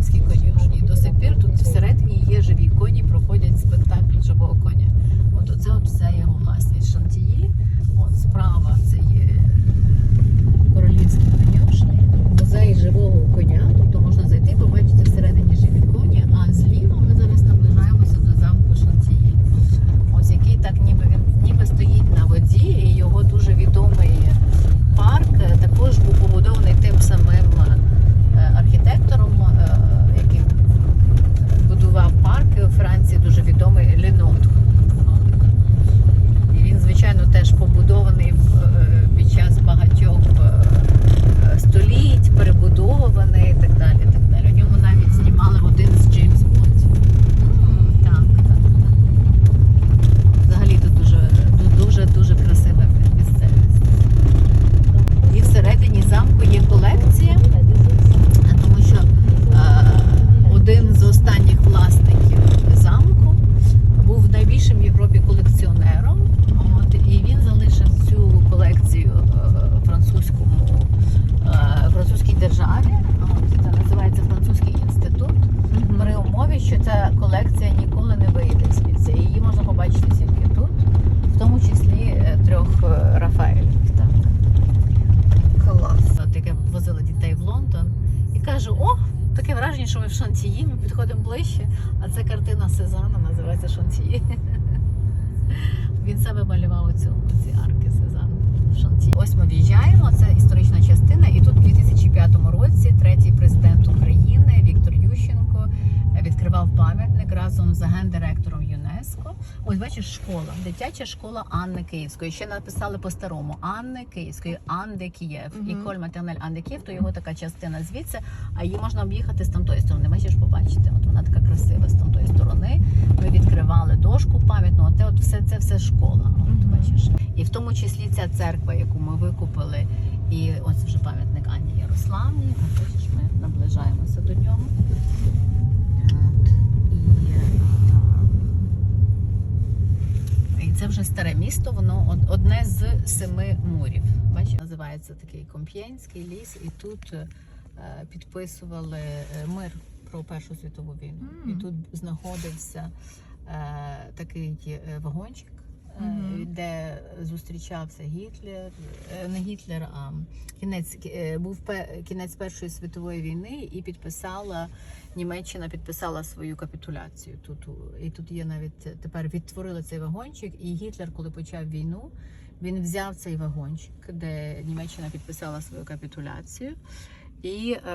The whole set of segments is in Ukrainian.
королівській конюшні. До сих пір тут всередині є живі коні, проходять спектакль живого коня. От оце от все його власність Шантії. От справа це є королівські конюшні, музей живого коня. Тобто можна зайти, побачити всередині живі коні, а зліва ми зараз наближаємося до замку Шантії. Ось який так ніби він ніби стоїть на воді, і його дуже відомий парк е, також був побудований тим самим е, архітектором, е, який будував парк у Франції, дуже відомий Ленот. І він, звичайно, теж побудований в- е, під час багатьох е, століть, перебудований і так далі. і так далі. У ньому навіть знімали один з Джеймс Бондів. Так, так, так. Взагалі тут дуже, ду- дуже, дуже красива місцевість. І всередині замку є колекція, тому що е, один з останніх власників замку був найбільшим в Європі колекціонером. От, і він залишив цю колекцію е, французькому е, французькій державі. От, це називається французький інститут. При умові, що ця колекція ніколи не вийде звідси. Її можна побачити тільки тут, в тому числі е, трьох е, Рафаелів. Так. Клас. От яке возила дітей в Лондон і кажу: о, таке враження, що ми в Шантії, ми підходимо ближче, а це картина Сезана, називається Шантії. Він себе малював оцю, ці арки Сезан в Шантії. Ось ми в'їжджаємо, це історична частина, і тут у 2005 році третій президент України Віктор Ющенко е, відкривав пам'ятник разом з гендиректором ЮНЕСКо. Ось бачиш, школа, дитяча школа Анни Київської. Ще написали по-старому Анни Київської, Анде Києв. Мгм. І Коль Матернель Анде Київ, то його така частина звідси, а її можна об'їхати з тамтої сторони. Бачиш, побачити. От вона така красива з тамтої сторони. Ми відкривали дошку пам'ятну. От, от все це все школа. От Мгм. бачиш. І в тому числі ця церква, яку ми викупили, і ось вже пам'ятник Анні Ярославні. От бачиш, ми наближаємося до нього. От. І, вже старе місто, воно од- одне з семи мурів. Бачите, називається такий Комп'єнський ліс, і тут е, підписували е, мир про Першу світову війну. Mm. І тут знаходився е, такий вагончик. Мгм. Де зустрічався Гітлер, е, не Гітлер, а кінець е, був кінець Першої світової війни, і підписала Німеччина підписала свою капітуляцію. Тут і тут є навіть тепер відтворили цей вагончик. І Гітлер, коли почав війну, він взяв цей вагончик, де Німеччина підписала свою капітуляцію, і е,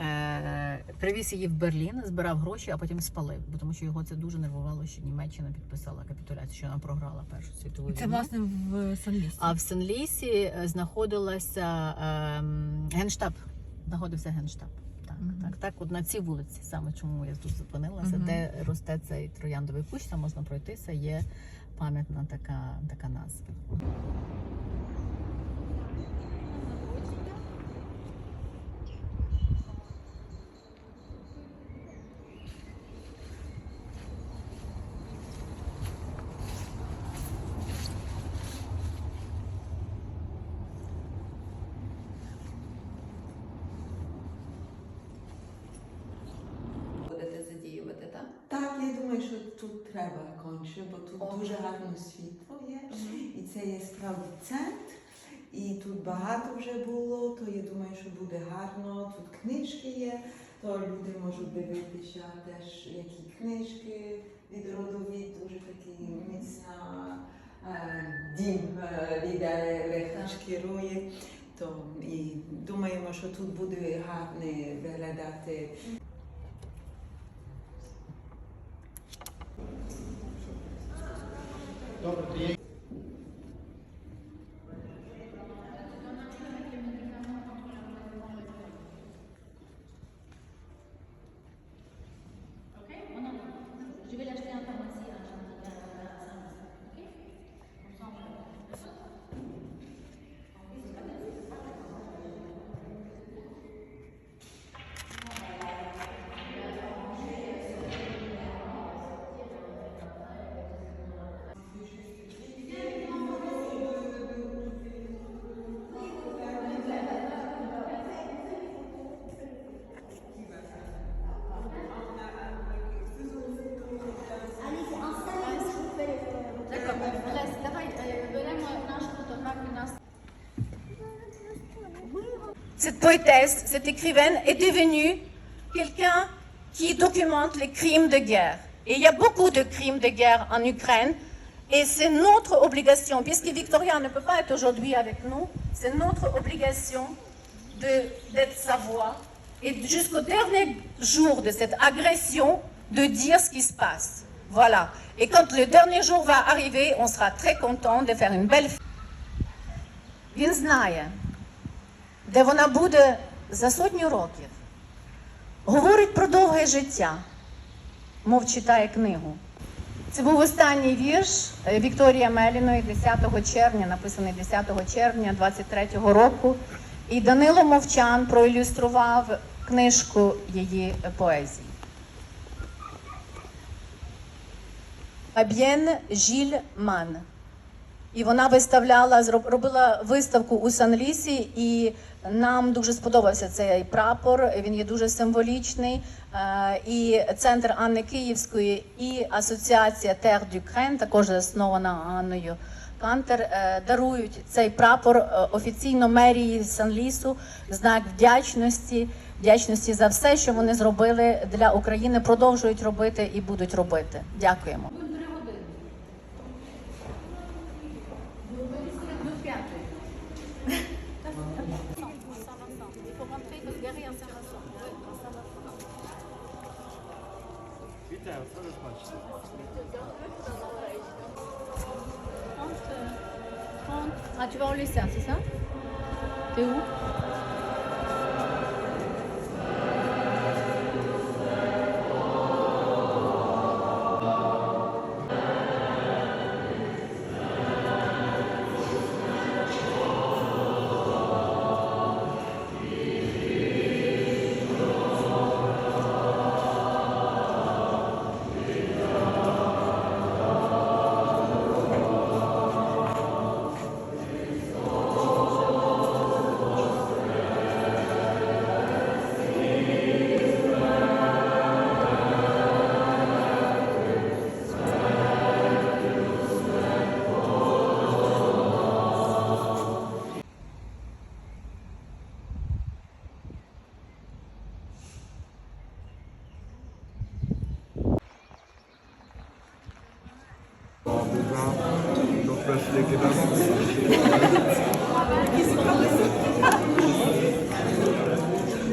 е, привіз її в Берлін, збирав гроші, а потім спалив, бо тому що його це дуже нервувало, що Німеччина підписала капітуляцію, що вона програла Першу світову Це власне в Сан-Лісі. А в Сен-Лісі е, знаходилася ем, генштаб. Знаходився генштаб. Так, Мгм. так, так. От на цій вулиці, саме чому я тут зупинилася, Мгм. де росте цей трояндовий кущ, там можна пройтися, є пам'ятна така, така назва. Будете задіювати, так? Так, я думаю, що тут треба конче, бо тут Ого. дуже гарне світло є. І це є справді центр. І тут багато вже було, то я думаю, що буде гарно. Тут книжки є, то люди можуть дивитися теж, які книжки від родові, дуже такі міцна е, дім е, лідер керує. То і думаємо, що тут буде гарне виглядати. cette poétesse, cette écrivaine est devenue quelqu'un qui documente les crimes de guerre. Et il y a beaucoup de crimes de guerre en Ukraine. Et c'est notre obligation, puisque Victoria ne peut pas être aujourd'hui avec nous, c'est notre obligation d'être sa voix et jusqu'au dernier jour de cette agression, de dire ce qui se passe. Voilà. Et quand le dernier jour va arriver, on sera très content de faire une belle fête. Де вона буде за сотню років. Говорить про довге життя, мов читає книгу. Це був останній вірш е, Вікторії Меліної 10 червня, написаний 10 червня 23-го року. І Данило Мовчан проілюстрував книжку її поезії. Фаб'єн Жіль Ман. І вона виставляла, робила виставку у Сан-Лісі, і нам дуже сподобався цей прапор. Він є дуже символічний. Е, І центр Анни Київської і асоціація Terre d'Ukraine, також заснована Анною Кантер, е, дарують цей прапор е, офіційно мерії Сан-Лісу знак вдячності, вдячності за все, що вони зробили для України, продовжують робити і будуть робити. Дякуємо. C'est ça? T'es où? sürekli dans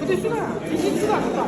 Bu da şuna. İkincisi var. Bu da.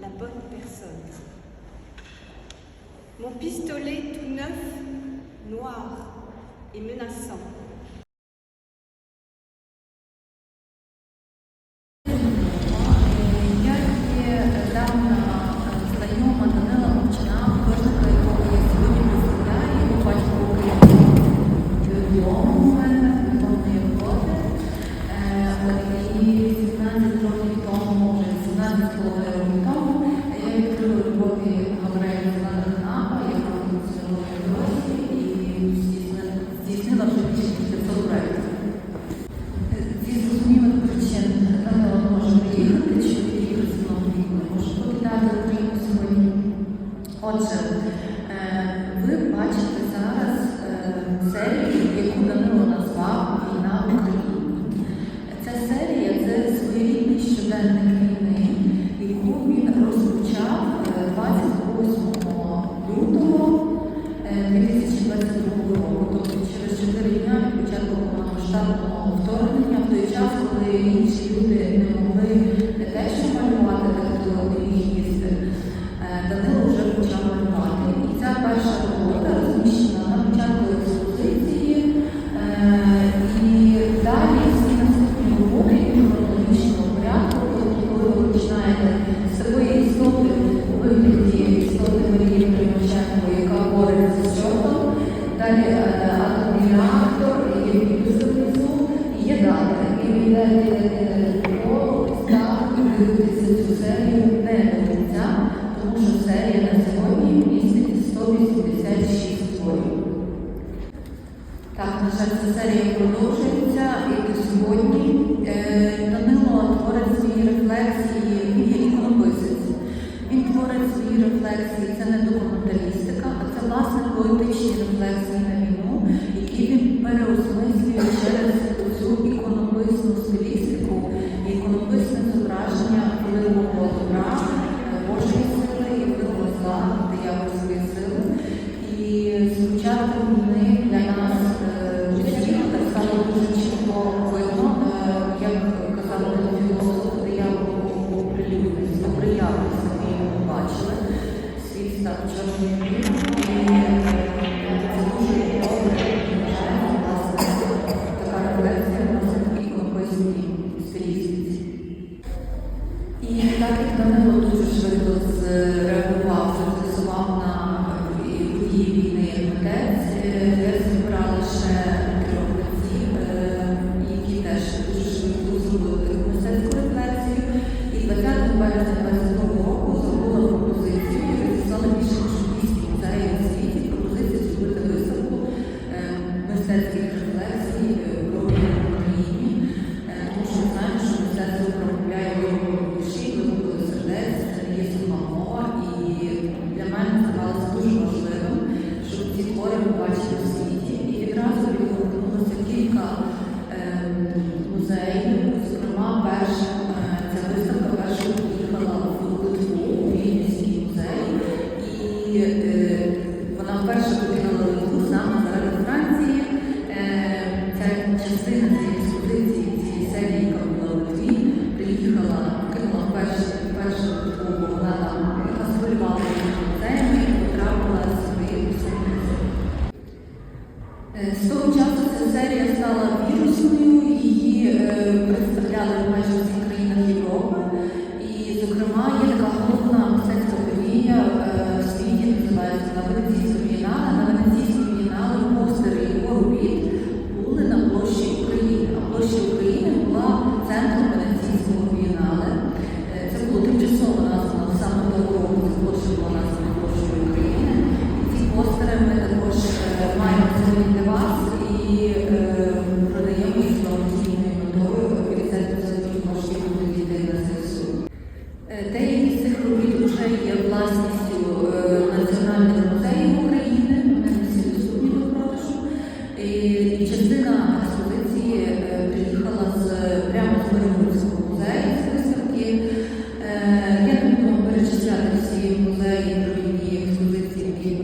La bonne personne. Mon pistolet tout neuf, noir et menaçant. Коли інші Dançarei conosco that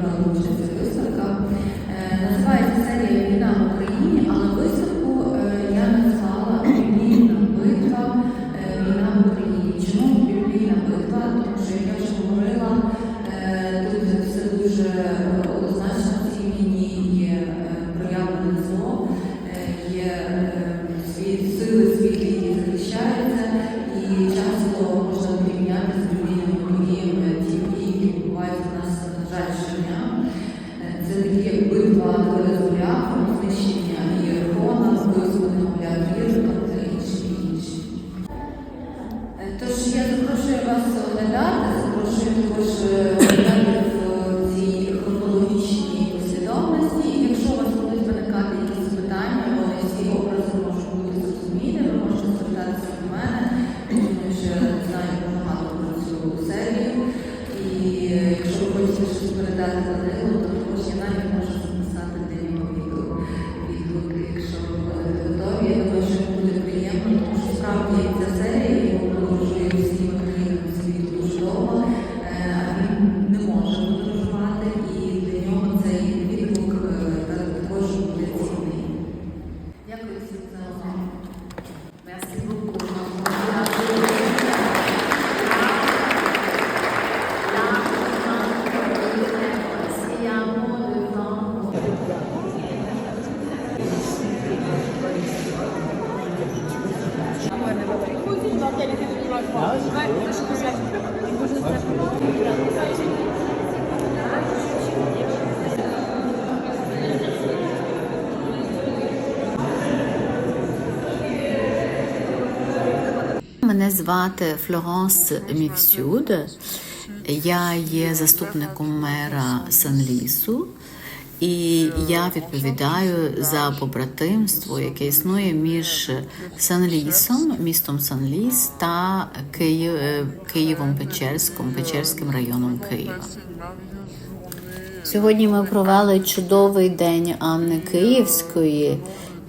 Father. Звати Флоранс Мівсюд. Я є заступником мера Санлісу. І я відповідаю за побратимство, яке існує між Сан-Лісом, містом Сан-Ліс та е, Києвом Печерськом, Печерським районом Києва. Сьогодні ми провели чудовий день Анни Київської,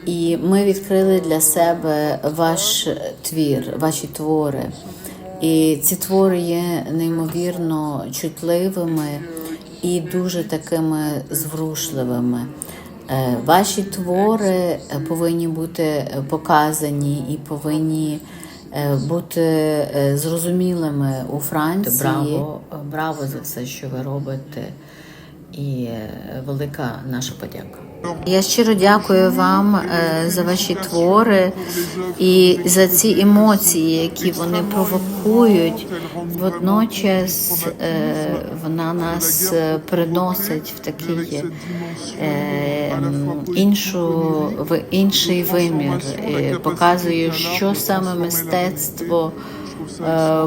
і ми відкрили для себе ваш твір, ваші твори. І ці твори є неймовірно чутливими і дуже такими зворушливими. Е, Ваші твори е, повинні бути показані і повинні е, бути зрозумілими у Франції. Браво, браво за все, що ви робите і велика наша подяка. Я щиро дякую вам е, за ваші твори і за ці емоції, які вони провокують. Водночас е, вона нас е, приносить в такий іншу в інший вимір, показує, що саме мистецтво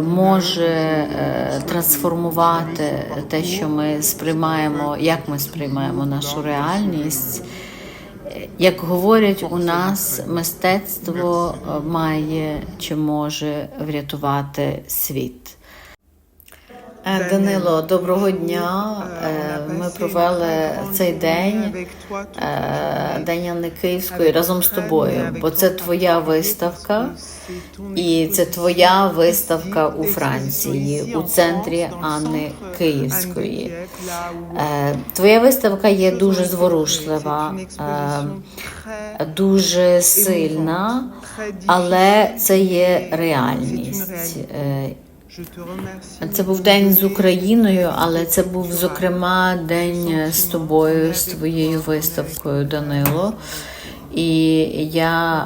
може е, трансформувати те, що ми сприймаємо, як ми сприймаємо нашу реальність. Е, Як говорять у нас, мистецтво е, має чи може врятувати світ. Е, Данило, доброго дня. Е, Ми провели цей день, е, День Анни Київської разом з тобою, бо це твоя виставка, і це твоя виставка у Франції, у центрі Анни Київської. Е, Твоя виставка є дуже зворушлива, е, дуже сильна, але це є реальність. Це був день з Україною, але це був зокрема день з тобою, з твоєю виставкою, Данило. І я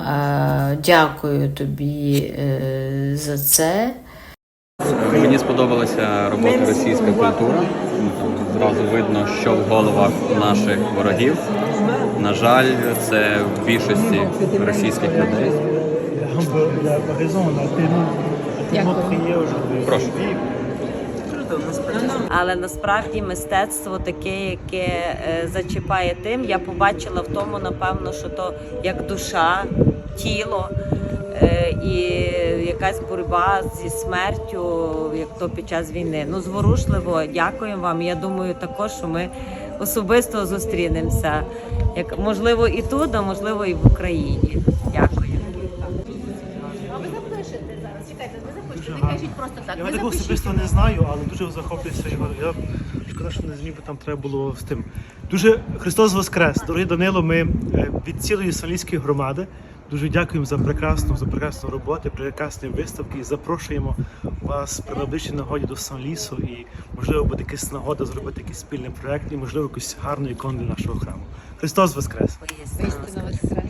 е, дякую тобі е, за це. Мені сподобалася робота російська культура. Зразу видно, що в головах наших ворогів. На жаль, це в більшості російських людей. Прошу. Але насправді мистецтво таке, яке е, зачіпає тим, я побачила в тому, напевно, що то як душа, тіло е, і якась боротьба зі смертю, як то під час війни. Ну, зворушливо, дякую вам. Я думаю, також, що ми особисто зустрінемося, як можливо і тут, а можливо і в Україні. Дякую. Я такого особисто не знаю, але дуже захоплююся його. Я шкода, що не зміг, бо там треба було з тим. Дуже Христос Воскрес! Дорогі Данило, ми е, від цілої Салійської громади дуже дякуємо за прекрасну, за прекрасну роботу, прекрасні виставки і запрошуємо вас при найближчій нагоді до Сан-Лісу і можливо буде якась нагода зробити якийсь спільний проект і можливо якусь гарну ікону для нашого храму. Христос Воскрес! Істина воскрес.